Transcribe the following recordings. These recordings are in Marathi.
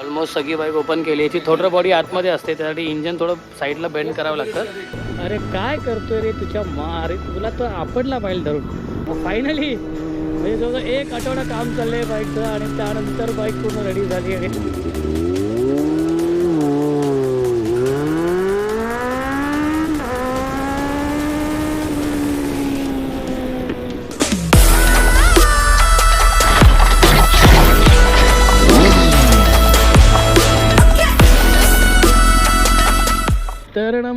ऑलमोस्ट सगळी बाईक ओपन केली. याची थोडं बॉडी आतमध्ये असते त्यासाठी इंजन थोडं साईडला बेंड करावं लागतं. अरे काय करतोय रे तुझ्या मा अरे तुला तर आपडला पाहिजे धरून. फायनली म्हणजे जवळ एक आठवडा काम चाललंय बाईकचं आणि त्यानंतर बाईक पूर्ण रेडी झाली आहे.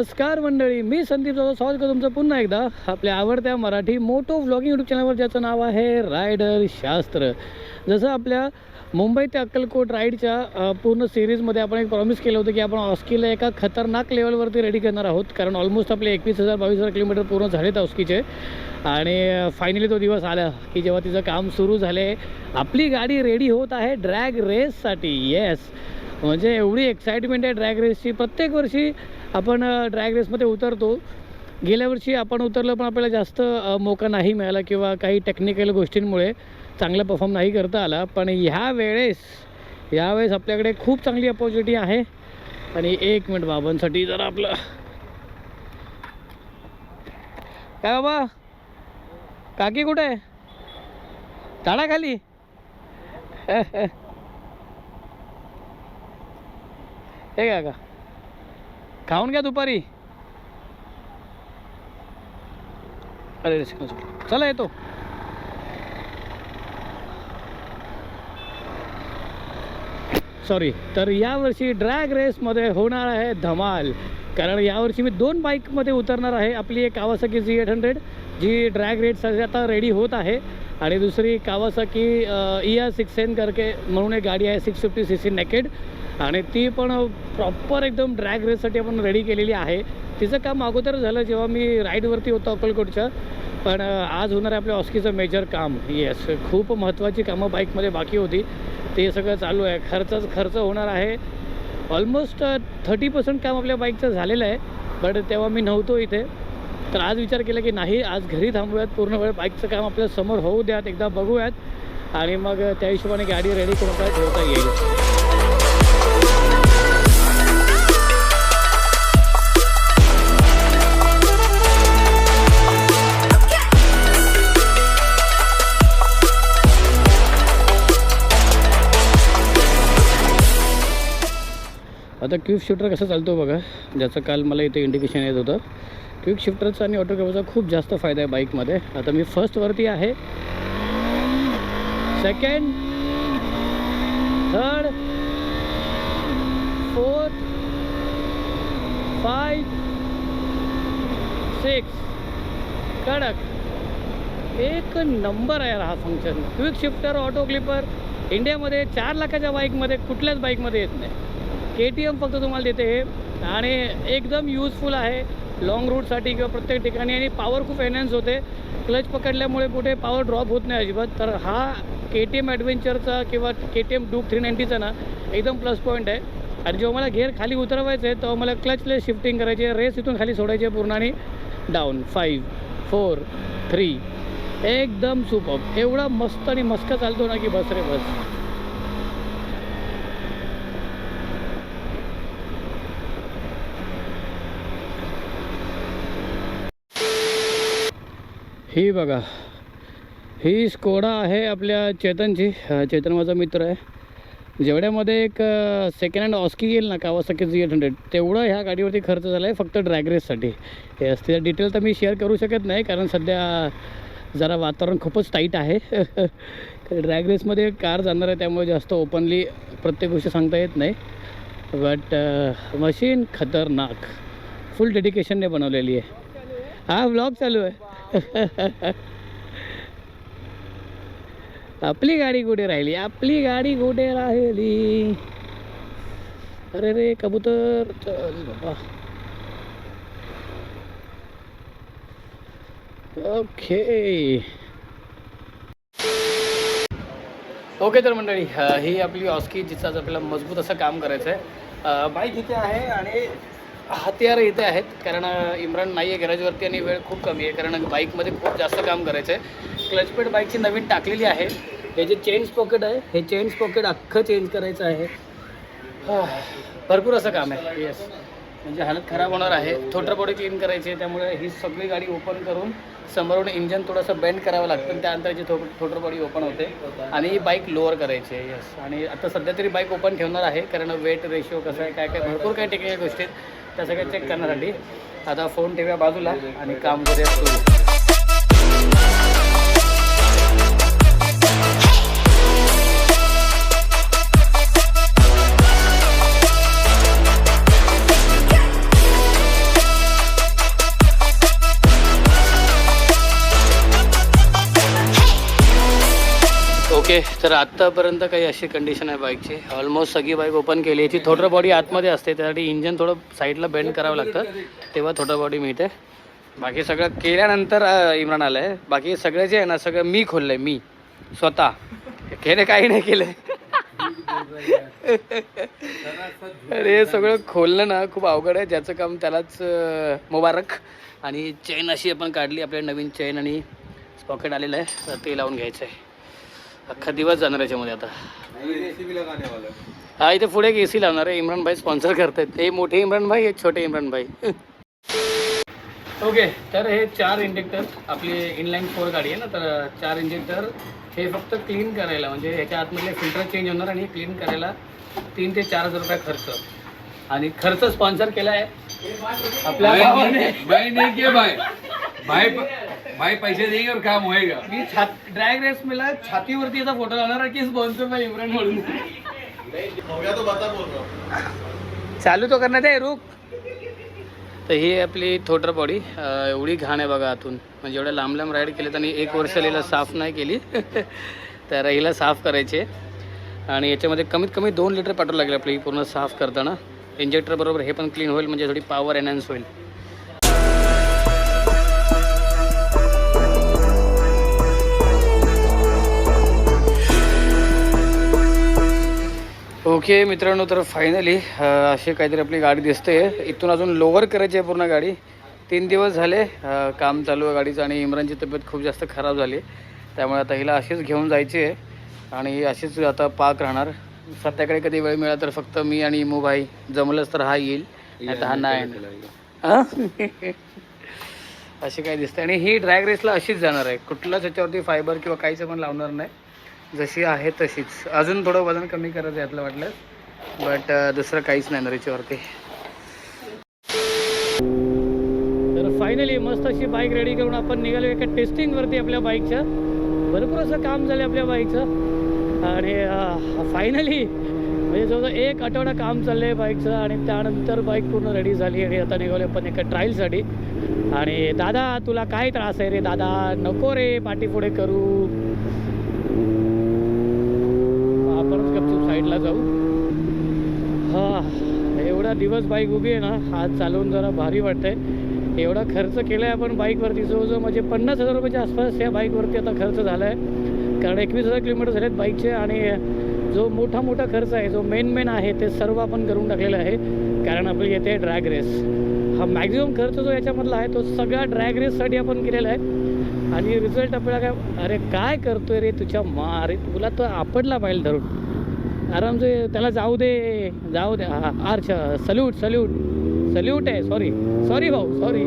नमस्कार मंडळी मी संदीप जाधव स्वागत करतो तुमचं पुन्हा एकदा आपल्या आवडत्या मराठी मोटो व्लॉगिंग यूट्यूब चॅनलवर ज्याचं नाव आहे रायडर शास्त्र. जसं आपल्या मुंबई ते अक्कलकोट राईडच्या पूर्ण सिरीजमध्ये आपण एक प्रॉमिस केलं होतं की आपण ऑस्कीला एका खतरनाक लेवलवरती रेडी करणार आहोत. कारण ऑलमोस्ट आपले एकवीस हजार बावीस हजार किलोमीटर पूर्ण झालेत ऑस्कीचे. आणि फायनली तो दिवस आला की जेव्हा तिचं काम सुरू झाले आपली गाडी रेडी होत आहे ड्रॅग रेससाठी येस म्हणजे एवढी एक्साइटमेंट आहे ड्रॅग रेसची प्रत्येक वर्षी आपण ड्रॅग रेसमध्ये उतरतो. गेल्या वर्षी आपण उतरलं पण आपल्याला जास्त मोका नाही मिळाला किंवा काही टेक्निकल गोष्टींमुळे चांगला परफॉर्म नाही करता आला. पण ह्या वेळेस यावेळेस आपल्याकडे खूप चांगली अपॉर्च्युनिटी आहे. आणि एक मिनिट बाबांसाठी जरा आपलं. काय बाबा? काकी कुठे? आहे झाडाखाली हे काय का खाऊन घ्या दुपारी. अरे रे, चला येतो. सॉरी तर यावर्षी ड्रॅग रेसमध्ये होणार आहे धमाल. कारण यावर्षी मी दोन बाईकमध्ये उतरणार आहे. आपली एक कावासाकी झी एट हंड्रेड जी ड्रॅग रेटसाठी आता रेडी होत आहे. आणि दुसरी Kawasaki E R six N करके म्हणून एक गाडी आहे six fifty C C naked आणि ती पण प्रॉपर एकदम ड्रॅग रेससाठी आपण रेडी केलेली आहे. तिचं काम अगोदर झालं जेव्हा मी राईडवरती होतो अक्कलकोटच्या. पण आज होणार आहे आपल्या ऑस्कीचं मेजर काम. येस खूप महत्त्वाची कामं बाईकमध्ये बाकी होती. ते सगळं चालू आहे. खर्चच खर्च होणार आहे. ऑलमोस्ट थर्टी पर्सेंट काम आपल्या बाईकचं झालेलं आहे. बट तेव्हा मी नव्हतो इथे. तर आज विचार केला की नाही आज घरी थांबूयात पूर्ण वेळ बाईकचं काम आपल्यासमोर होऊ द्यात एकदा बघूयात. आणि मग त्या हिशोबाने गाडी रेडी करून काय ठेवता येईल. आता क्यूब शूटर कसं चालतो बघा ज्याचं काल मला इथे इंडिकेशन येत होतं. क्विक शिफ्टरचा आणि ऑटो केबलचा खूप जास्त फायदा आहे बाईकमध्ये. आता मी फर्स्टवरती आहे. Second third fourth fifth six कडक. एक नंबर आहे हा function quick shifter auto clipper इंडियामध्ये चार लाखाच्या बाईकमध्ये कुठल्याच बाईकमध्ये येत नाही. के टी एम फक्त तुम्हाला देते हे. आणि एकदम यूजफुल आहे. लाँग रूटसाठी किंवा प्रत्येक ठिकाणी आणि पॉवर खूप एनहॅन्स होते. क्लच पकडल्यामुळे कुठे पॉवर ड्रॉप होत नाही अजिबात. तर हा के टी एम ॲडव्हेंचरचा किंवा K T M Duke three नाईन्टीचा ना एकदम प्लस पॉईंट आहे. आणि जेव्हा मला घेर खाली उतरवायचं आहे तेव्हा मला क्लचले शिफ्टिंग करायची आहे. रेस इथून खाली सोडायची आहे पूर्ण आणि डाऊन फाईव्ह फोर थ्री एकदम सुपर एवढा मस्त आणि मस्क चालतो ना की बस रे बस. ही बघा. ही स्कोडा आहे आपल्या चेतनची. चेतन माझा मित्र आहे. जेवढ्यामध्ये एक सेकंड हँड ऑस्की येईल ना कावासाकी जी एट हंड्रेड तेवढं ह्या गाडीवरती खर्च झाला आहे फक्त ड्रॅग रेससाठी हे असते डिटेल तर मी शेअर करू शकत नाही कारण सध्या जरा वातावरण खूपच टाईट आहे. ड्रॅग रेसमध्ये कार जाणार आहे त्यामुळे जास्त ओपनली प्रत्येक गोष्ट सांगता येत नाही. बट मशीन खतरनाक. फुल डेडिकेशनने बनवलेली आहे. हा ब्लॉग चालू आहे. आपली गाडी कुठे राहिली? आपली गाडी कुठे राहिली? अरे रे कबूतर. चल बाबा. ओके ओके तर मंडळी ही आपली ऑस्की जिचा आपल्याला मजबूत असं काम करायचं आहे बाईक इथे आहे आणि हत्यार इथे आहेत कारण इम्रान नाही आहे गॅरेजवरती आणि वेळ खूप कमी आहे कारण बाईकमध्ये खूप जास्त काम करायचं आहे क्लचपेट बाईकची नवीन टाकलेली आहे. हे जे चेन्स पॉकेट आहे हे चेन्स पॉकेट अख्खं चेंज करायचं आहे. भरपूर असं काम आहे. येस म्हणजे हालत खराब होणार आहे. थोटर बॉडी क्लीन करायची आहे त्यामुळे ही सगळी गाडी ओपन करून समोरून इंजन थोडंसं बेंड करावं लागतं आणि त्यानंतर जी थो थोटर बॉडी ओपन होते. आणि ही बाईक लोअर करायची आहे. येस आणि आता सध्या तरी बाईक ओपन ठेवणार आहे कारण वेट रेशिओ कसं आहे काय काय भरपूर काही टेक्निकल गोष्टी आहेत. त्या सगळ्या चेक करण्यासाठी. आता फोन ठेवूया बाजूला आणि काम करूया सुरू. ओके तर आत्तापर्यंत काही अशी कंडिशन आहे बाईकची ऑलमोस्ट सगळी बाईक ओपन केली याची थोडं बॉडी आतमध्ये असते त्यासाठी इंजन थोडं साईडला बेंड करावं लागतं तेव्हा थोडं बॉडी मिळते. बाकी सगळं केल्यानंतर इम्रान आलं आहे बाकी सगळं जे आहे ना सगळं मी खोललं आहे मी. स्वतः. केले काही नाही केलं. अरे हे सगळं खोलणं ना खूप अवघड आहे. ज्याचं काम त्यालाच मुबारक. आणि चेन अशी आपण काढली आपल्या नवीन चेन आणि पॉकेट आलेलं आहे. तर ते लावून घ्यायचं आहे अख्खा दिवस जाणार याच्यामध्ये आता. हा इथे पुढे एक ए सी लावणार आहे. इम्रान भाई स्पॉन्सर करतायत. हे मोठे इम्रान भाई हे छोटे इम्रान भाई ओके तर हे चार इंजेक्टर आपली इनलाईन फोर गाडी आहे ना तर चार इंजेक्टर हे फक्त क्लीन करायला म्हणजे ह्याच्या आतमधले फिल्टर चेंज होणार आणि क्लीन करायला तीन ते चार हजार रुपये खर्च. आणि खर्च स्पॉन्सर केला आहे आपल्या भाई? भाई भाई पैसे देंगे और काम होएगा। मी छात ड्रॅग रेस मला छातीवरती याचा फोटो लावणार आहे की स्पॉन्सर बाय इम्रान म्हणून चालू तो करण्यात आहे रुक. तर ही आपली थोटर बॉडी एवढी घाण आहे बघा आतून. म्हणजे एवढ्या लांब लांब राईड केले आणि एक वर्ष हिला साफ नाही केली. तर हिला साफ करायची. आणि याच्यामध्ये कमीत कमी दोन लिटर पेट्रोल लागेल आपली पूर्ण साफ करताना. इंजेक्टर बरोबर हे पण क्लीन होईल म्हणजे थोडी पॉवर एनहान्स होईल. ओके मित्रांनो तर फायनली अशी काहीतरी आपली गाडी दिसते. इथून अजून लोअर करायची आहे पूर्ण गाडी. तीन दिवस झाले काम चालू आहे गाडीचं आणि इम्रानची तब्येत खूप जास्त खराब झाली. त्यामुळे आता हिला अशीच घेऊन जायची आहे. आणि अशीच आता पाक राहणार. सध्याकडे कधी वेळ मिळाला तर फक्त मी आणि इमू भाई जमलंच तर हा येईल. तर हा नाही? अशी काय दिसते. आणि ही ड्रॅग रेसला अशीच जाणार आहे. कुठलाच याच्यावरती फायबर किंवा काहीच पण लावणार नाही. जशी आहे तशीच. अजून थोडं वजन कमी करायचं आहे यातलं वाटलं बट दुसरं काहीच नाही ना तर फायनली मस्त अशी बाईक रेडी करून आपण निघालो एका टेस्टिंगवरती आपल्या बाईकच्या भरपूर असं काम झालं आपल्या बाईकचं आणि फायनली म्हणजे जवळजवळ एक आठवडा काम चाललं आहे बाईकचं आणि त्यानंतर बाईक पूर्ण रेडी झाली आणि आता निघालो आपण एका ट्रायलसाठी आणि दादा तुला काय त्रास आहे रे? दादा नको रे पाठीपुढे करू आपणच गपचूप साईडला जाऊ हा एवढा दिवस बाईक उभी आहे ना हात चालवून जरा भारी वाटतंय. एवढा खर्च केला आहे आपण बाईकवरती जवळजवळ म्हणजे पन्नास हजार रुपयाच्या आसपास या बाईकवरती आता खर्च झाला आहे कारण एकवीस हजार किलोमीटर झालेत बाईकचे आणि जो मोठा मोठा खर्च आहे जो मेन मेन आहे ते सर्व आपण करून टाकलेलं आहे. कारण आपली येते ड्रॅग रेस हा मॅक्झिमम खर्च जो याच्यामधला आहे तो सगळा ड्रॅग रेससाठी आपण केलेला आहे. आणि रिझल्ट आपल्याला काय अरे काय करतोय रे तुझ्या मा अरे तुला तो आपडला पाहिजे धरून. आरामचे त्याला जाऊ दे जाऊ दे. हा सल्यूट सल्यूट सल्यूट आहे सॉरी सॉरी भाऊ सॉरी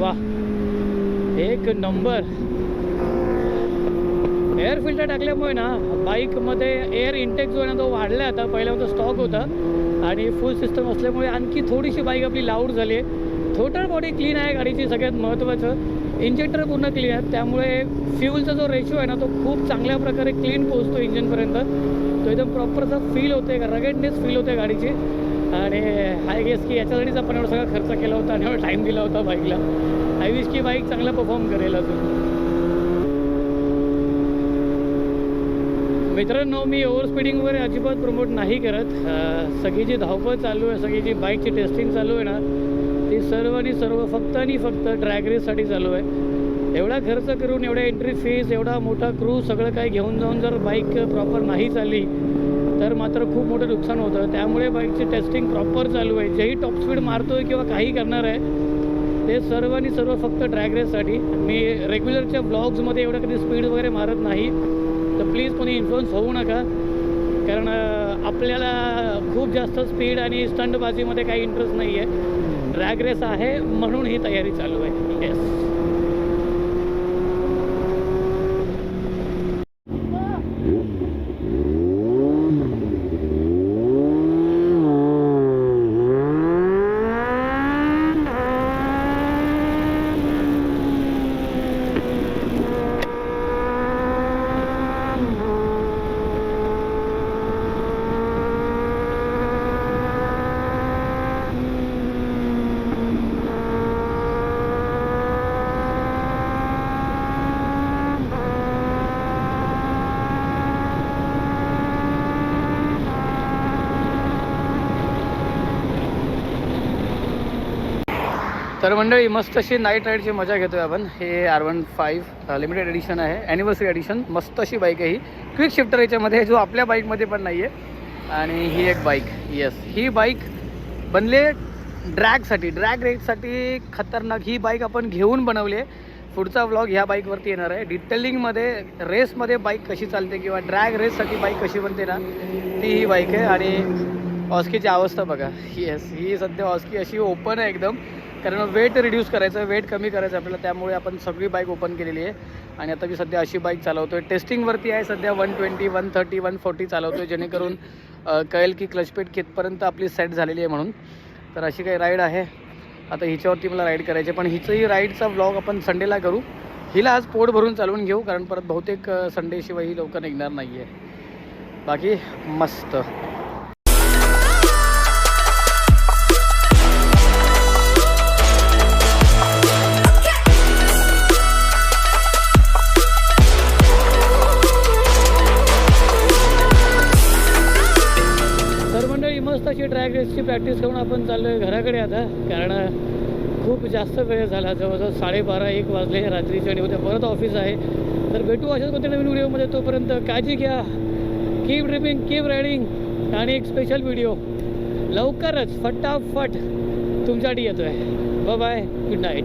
वाह. एक नंबर. एअर फिल्टर टाकल्यामुळे ना बाईकमध्ये एअर इंटेक जो आहे ना तो वाढला आता. पहिल्या होता स्टॉक होता. आणि फुल सिस्टम असल्यामुळे आणखी थोडीशी बाईक आपली लाऊड झाली आहे. थोटर बॉडी क्लीन आहे गाडीची सगळ्यात महत्त्वाचं इंजेक्टर पूर्ण क्लीन आहे. त्यामुळे फ्युलचा जो रेशो आहे ना तो खूप चांगल्या प्रकारे क्लीन पोहोचतो इंजिनपर्यंत तो एकदम प्रॉपरचा फील होते रगेडनेस फील होते गाडीची. आणि आय गेस की याच्यासाठीच आपण एवढा सगळा खर्च केला होता आणि एवढा टाईम दिला होता बाईकला आय विश की बाईक चांगला परफॉर्म करेल अजून. मित्रांनो मी ओव्हर स्पीडिंग वगैरे अजिबात प्रमोट नाही करत. सगळी जी धावपळ चालू आहे सगळी जी बाईकची टेस्टिंग चालू आहे ना ती सर्व आणि सर्व फक्त आणि फक्त ड्रॅग रेससाठी चालू आहे. एवढा खर्च करून एवढ्या एंट्री फीज एवढा मोठा क्रू सगळं काही घेऊन जाऊन जर बाईक प्रॉपर नाही चालली तर मात्र खूप मोठं नुकसान होतं. त्यामुळे बाईकची टेस्टिंग प्रॉपर चालू आहे. जेही टॉप स्पीड मारतोय किंवा काही करणार आहे ते सर्व आणि सर्व फक्त ड्रॅग रेससाठी मी रेग्युलरच्या ब्लॉग्समध्ये एवढं कधी स्पीड वगैरे मारत नाही. तर प्लीज कोणी इन्फ्लुअन्स होऊ नका. कारण आपल्याला खूप जास्त स्पीड आणि स्टंटबाजीमध्ये काही इंटरेस्ट नाही आहे ड्रॅग रेस आहे म्हणून ही तयारी चालू आहे. येस तर मंडळी मस्त अशी नाईट राईडची मजा घेतोय आपण. हे R one five limited edition आहे. ॲनिव्हर्सरी एडिशन मस्त अशी बाईक आहे ही. क्विक शिफ्टर याच्यामध्ये जो आपल्या बाईकमध्ये पण नाही आहे आणि ही एक बाईक येस ही बाईक बनले ड्रॅगसाठी ड्रॅग रेटसाठी खतरनाक. ही बाईक आपण घेऊन बनवली आहे. पुढचा व्लॉग ह्या बाईकवरती येणार आहे. डिटेलिंगमध्ये रेसमध्ये बाईक कशी चालते किंवा ड्रॅग रेससाठी बाईक कशी बनते ना ती ही बाईक आहे. आणि ऑस्कीची अवस्था बघा. येस ही सध्या ऑस्की अशी ओपन आहे एकदम. कारण वेट रिड्यूस करायचं वेट कमी करायचं आपल्याला त्यामुळे आपण सगळी बाईक ओपन केलेली आहे. आणि आता मी सध्या अशी बाईक चालवतो आहे टेस्टिंगवरती आहे सध्या one twenty one thirty one forty चालवतो आहे जेणेकरून कळेल की क्लचपेट कितपर्यंत आपली सेट झालेली आहे म्हणून. तर अशी काही राईड आहे. आता हिच्यावरती मला राईड करायची आहे. पण हिचंही राईडचा व्लॉग आपण संडेला करू. हिला आज पोट भरून चालवून घेऊ कारण परत बहुतेक संडेशिवाय ही लवकर निघणार नाही आहे बाकी मस्त. मंडळी ट्रॅक रेसची प्रॅक्टिस करून आपण चाललो आहे घराकडे आता. कारण खूप जास्त वेळ झाला. जवळजवळ साडेबारा एक वाजले रात्रीचे आणि उद्या परत ऑफिस आहे. तर भेटू अशाच कोणत्या नवीन व्हिडिओमध्ये तोपर्यंत काळजी घ्या. कीप ड्रिपिंग कीप रायडिंग आणि एक स्पेशल व्हिडिओ लवकरच फटाफट तुमच्यासाठी येतो आहे बाय गुड नाईट